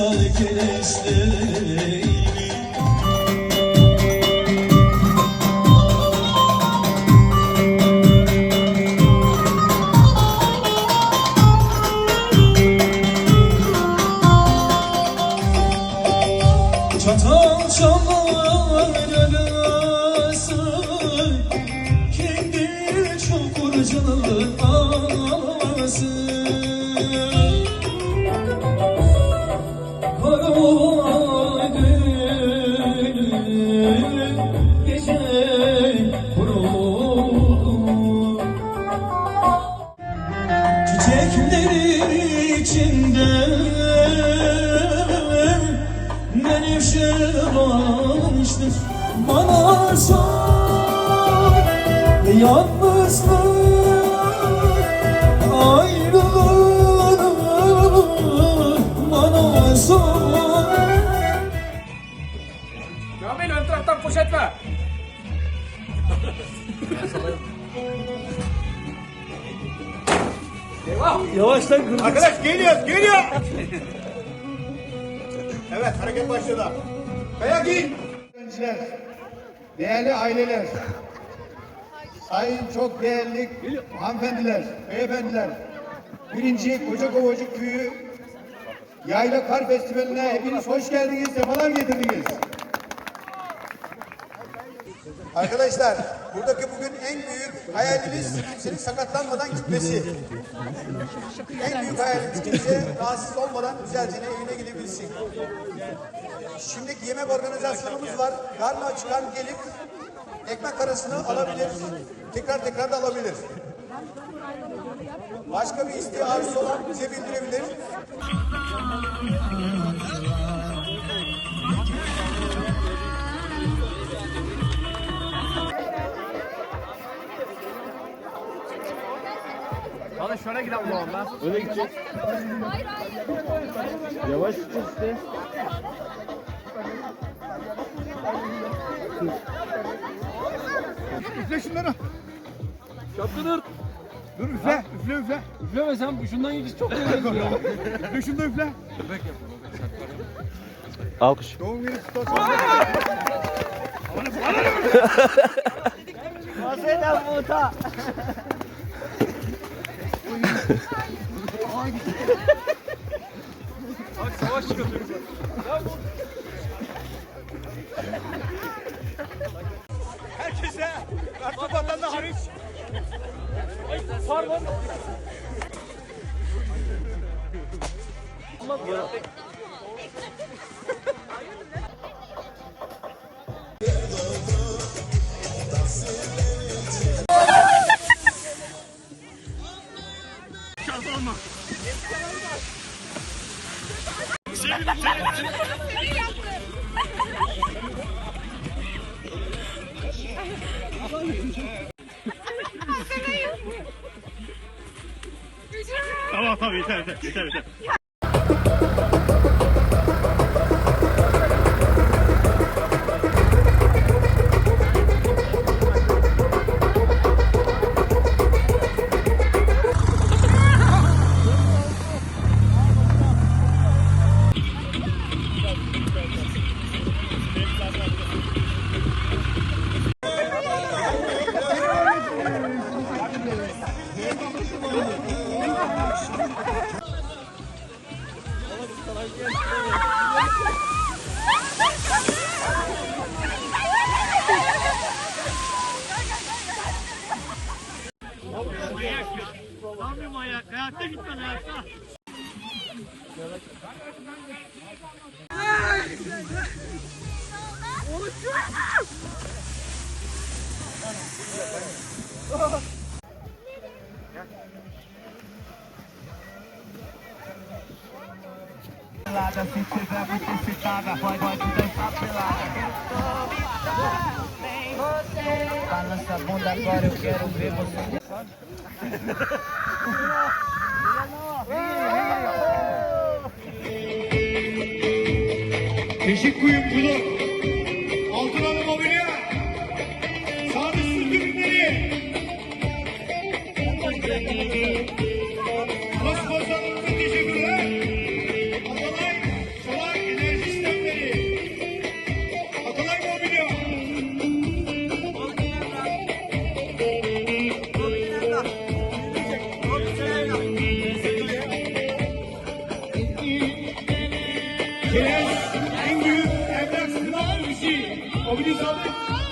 Ursal keresteyim Çatal çalar arası Kendi çukurcanın ağası Bağlamıştır Bana sor Yalnızlık Ayrılık Bana sor Kamil ön taraftan poşet ver. Yavaştan kırdık Arkadaş geliyoruz, geliyor. evet, hareket başladı. Kaya giyin. Öğrenciler, değerli aileler, sayın çok değerli hanımefendiler, beyefendiler, birinci Koca Kovacık Köyü Yayla Kar Festivali'ne hepiniz hoş geldiniz, sefalar getirdiniz. Arkadaşlar, buradaki bugün en büyük hayalimiz kimsenin sakatlanmadan gitmesi. En büyük hayalimiz kimse rahatsız olmadan güzelce evine gidebilsin. Şimdiki yemek organizasyonumuz var. Karnı açıkan gelip ekmek arasını alabilir. Tekrar tekrar da alabilir. Başka bir isteği arzusu olan bize bildirebilir. Hadi şöyle gidelim oğlum lan. Üfle şunları. Çapkınır. Dur üfle, üfle üfle. Üfleme sen şundan gidiş çok güzel ya. Üfle şunu da üfle. Alkış. Doğum günü kutlu olsun. Bak savaş çıkartıyoruz. Herkese, Kartopu'dan da hariç. Pardon. Tamam tamam yeter yeter yeter yeter. Abi manyak hayatta gitmez hayatta. Oğlum pelada, se tiver muito excitada, pode, pode dançar pelada. Balança a bunda agora, eu quero ver você. Beşik Kuyumculu, Sonic.